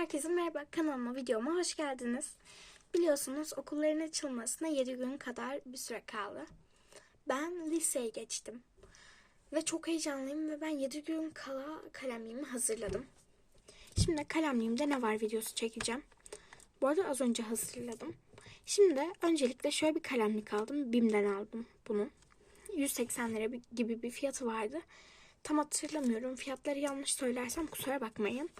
Herkese merhaba kanalıma videoma hoş geldiniz. Biliyorsunuz okulların açılmasına 7 gün kadar bir süre kaldı. Ben liseye geçtim. Ve çok heyecanlıyım ve ben 7 gün kala kalemliğimi hazırladım. Şimdi kalemliğimde ne var videosu çekeceğim. Bu arada az önce hazırladım. Şimdi öncelikle şöyle bir kalemlik aldım. BİM'den aldım bunu. 180 lira gibi bir fiyatı vardı. Tam hatırlamıyorum. Fiyatları yanlış söylersem kusura bakmayın.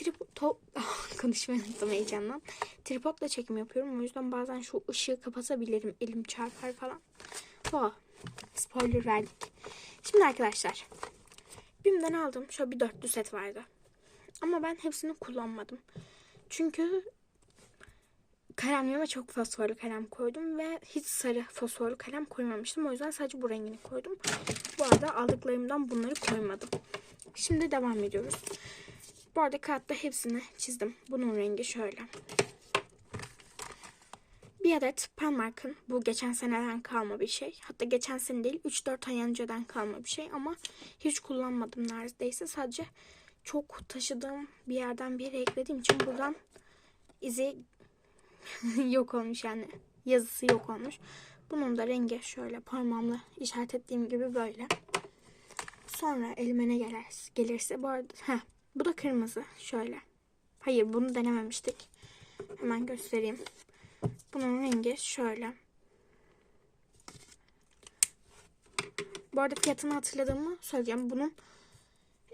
Tripod konuşmayı heyecandan. Tripodla çekim yapıyorum. O yüzden bazen şu ışığı kapatabilirim. Elim çarpar falan. Oh, spoiler verdik. Şimdi arkadaşlar. BİM'den aldım. Şöyle bir dörtlü set vardı. Ama ben hepsini kullanmadım. Çünkü kalemliğime çok fosforlu kalem koydum ve hiç sarı fosforlu kalem koymamıştım. O yüzden sadece bu rengini koydum. Bu arada aldıklarımdan bunları koymadım. Şimdi devam ediyoruz. Bu arada kağıtta hepsini çizdim. Bunun rengi şöyle. Bir adet Penmark'ın bu geçen seneden kalma bir şey. Hatta geçen sene değil 3-4 ay önceden kalma bir şey ama hiç kullanmadım neredeyse. Sadece çok taşıdığım bir yerden bir yere eklediğim için buradan izi yok olmuş yani. Yazısı yok olmuş. Bunun da rengi şöyle parmağımla işaret ettiğim gibi böyle. Sonra elime ne gelir, gelirse bu arada heh, bu da kırmızı şöyle. Hayır bunu denememiştik. Hemen göstereyim. Bunun rengi şöyle. Bu arada fiyatını hatırladığımı söyleyeceğim. Bunun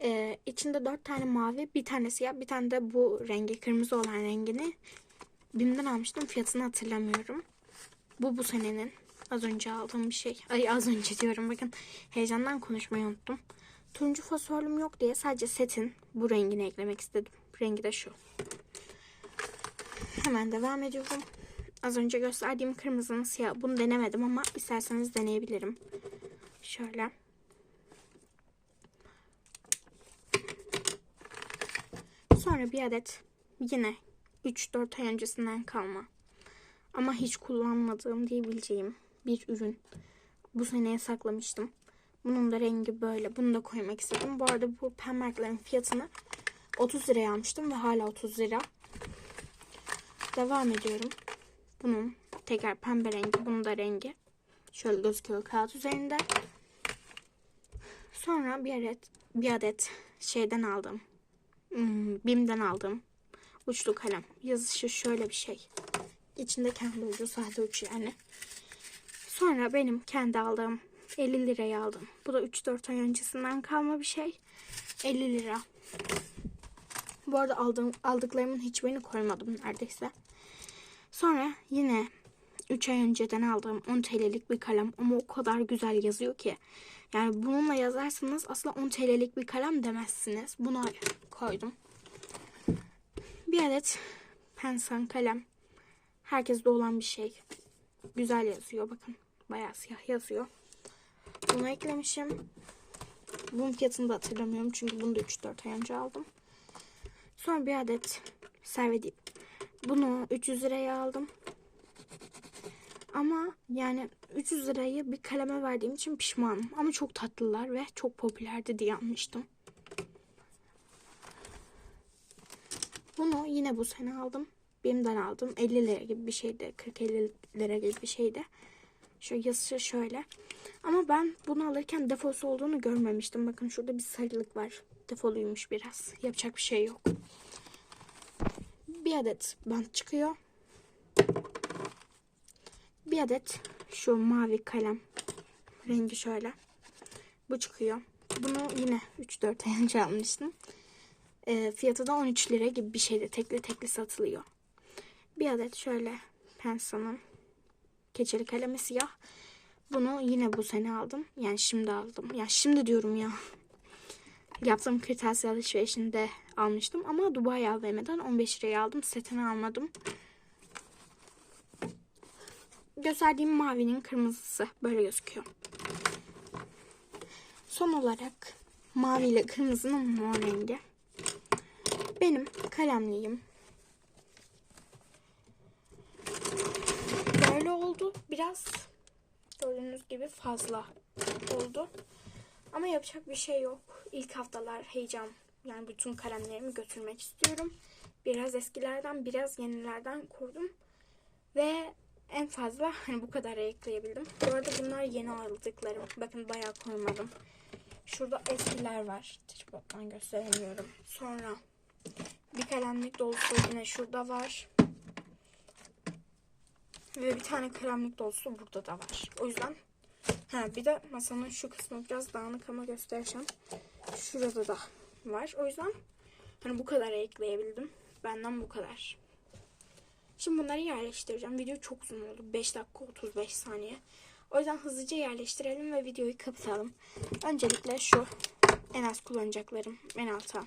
e, içinde dört tane mavi, bir tane siyah, bir tane de bu rengi, kırmızı olan rengini BİM'den almıştım. Fiyatını hatırlamıyorum. Bu bu senenin. Az önce aldığım bir şey. Ay az önce diyorum bakın. Heyecandan konuşmayı unuttum. Turuncu fosforlum yok diye sadece setin bu rengini eklemek istedim. Rengi de şu. Hemen devam ediyorum. Az önce gösterdiğim kırmızının siyah. Bunu denemedim ama isterseniz deneyebilirim. Şöyle. Sonra bir adet yine 3-4 ay öncesinden kalma. Ama hiç kullanmadığım diyebileceğim bir ürün. Bu seneye saklamıştım. Bunun da rengi böyle. Bunu da koymak istedim. Bu arada bu penmarkların fiyatını 30 liraya almıştım ve hala 30 lira. Devam ediyorum. Bunun tekrar pembe rengi. Bunun da rengi. Şöyle gözüküyor kağıt üzerinde. Sonra bir adet, bir adet şeyden aldım. Hmm, Bim'den aldım. Uçlu kalem. Yazışı şöyle bir şey. İçinde kendi ucu sahte uç yani. Sonra benim kendi aldığım 50 liraya aldım. Bu da 3-4 ay öncesinden kalma bir şey. 50 lira. Bu arada aldığım, aldıklarımın hiçbirini koymadım neredeyse. Sonra yine 3 ay önceden aldığım 10 TL'lik bir kalem ama o kadar güzel yazıyor ki. Yani bununla yazarsanız aslında 10 TL'lik bir kalem demezsiniz. Bunu koydum. Bir adet pensan kalem. Herkeste olan bir şey. Güzel yazıyor bakın. Bayağı siyah yazıyor. Bunu eklemişim. Bunun fiyatını da hatırlamıyorum. Çünkü bunu da 3-4 ay önce aldım. Sonra bir adet servedip. Bunu 300 liraya aldım. Ama yani 300 lirayı bir kaleme verdiğim için pişmanım. Ama çok tatlılar ve çok popülerdi diye almıştım. Bunu yine bu sene aldım. Bim'den aldım. 50 lira gibi bir şeydi. 40-50 lira gibi bir şeydi. Şu yazısı şöyle. Ama ben bunu alırken defosu olduğunu görmemiştim. Bakın şurada bir sarılık var. Defoluymuş biraz. Yapacak bir şey yok. Bir adet bant çıkıyor. Bir adet şu mavi kalem. Rengi şöyle. Bu çıkıyor. Bunu yine 3-4 ay önce almıştım. E, fiyatı da 13 lira gibi bir şeydi. Tekli tekli satılıyor. Bir adet şöyle Pensa'nın keçeli kalemi siyah. Bunu yine bu sene aldım. Yani şimdi aldım. Ya şimdi diyorum ya. Yaptığım kırtasiye alışverişinde almıştım. Ama Dubai AVM'den 15 liraya aldım. Setini almadım. Gösterdiğim mavinin kırmızısı. Böyle gözüküyor. Son olarak mavi ile kırmızının mor rengi. Benim kalemliğim böyle oldu. Biraz gördüğünüz gibi fazla oldu. Ama yapacak bir şey yok. İlk haftalar heyecan Yani bütün kalemlerimi götürmek istiyorum. Biraz eskilerden biraz yenilerden koydum. Ve en fazla hani bu kadar ekleyebildim. Bu arada bunlar yeni aldıklarım. Bakın bayağı koymadım. Şurada eskiler var. Tripod'dan gösteremiyorum. Sonra bir kalemlik dolusu yine şurada var. Ve bir tane kalemlik dolusu burada da var. O yüzden ha bir de masanın şu kısmı biraz dağınık ama göstereceğim. Şurada da var. O yüzden hani bu kadar ekleyebildim. Benden bu kadar. Şimdi bunları yerleştireceğim. Video çok uzun oldu. 5 dakika 35 saniye. O yüzden hızlıca yerleştirelim ve videoyu kapatalım. Öncelikle şu en az kullanacaklarım en alta.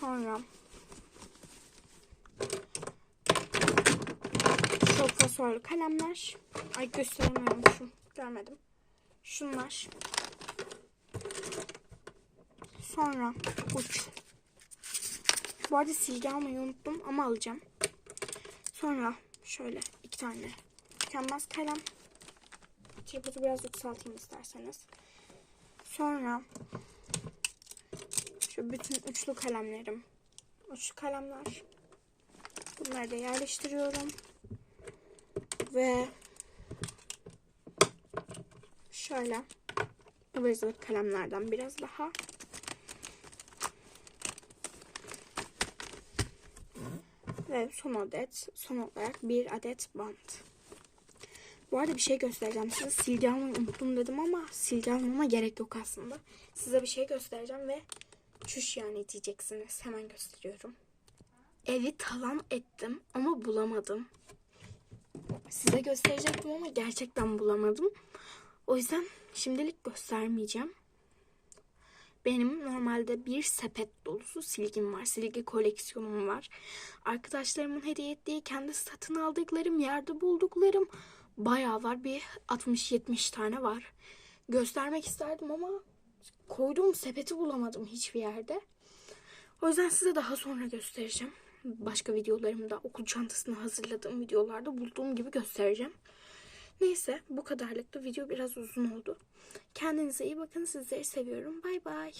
Sonra fosforlu kalemler. Ay gösteremiyormuşum. Görmedim. Şunlar. Sonra uç. Bu arada silgi almayı unuttum ama alacağım. Sonra şöyle iki tane tükenmez kalem. Tripodu biraz yükselteyim isterseniz. Sonra şu bütün uçlu kalemlerim. Uçlu kalemler. Bunları da yerleştiriyorum. Ve şöyle ıvır zıvır kalemlerden biraz daha. Ve son adet, son olarak bir adet bant. Bu arada bir şey göstereceğim size. Silgi almayı unuttum dedim ama silgi almama gerek yok aslında. Size bir şey göstereceğim ve çüş yani diyeceksiniz. Hemen gösteriyorum. Evi talan ettim ama bulamadım. Size gösterecektim ama gerçekten bulamadım. O yüzden şimdilik göstermeyeceğim. Benim normalde bir sepet dolusu silgim var. Silgi koleksiyonum var. Arkadaşlarımın hediye ettiği, kendi satın aldıklarım, yerde bulduklarım bayağı var. Bir 60-70 tane var. Göstermek isterdim ama koyduğum sepeti bulamadım hiçbir yerde. O yüzden size daha sonra göstereceğim. Başka videolarımda okul çantasını hazırladığım videolarda bulduğum gibi göstereceğim. Neyse bu kadarlık da video biraz uzun oldu. Kendinize iyi bakın. Sizleri seviyorum. Bay bay.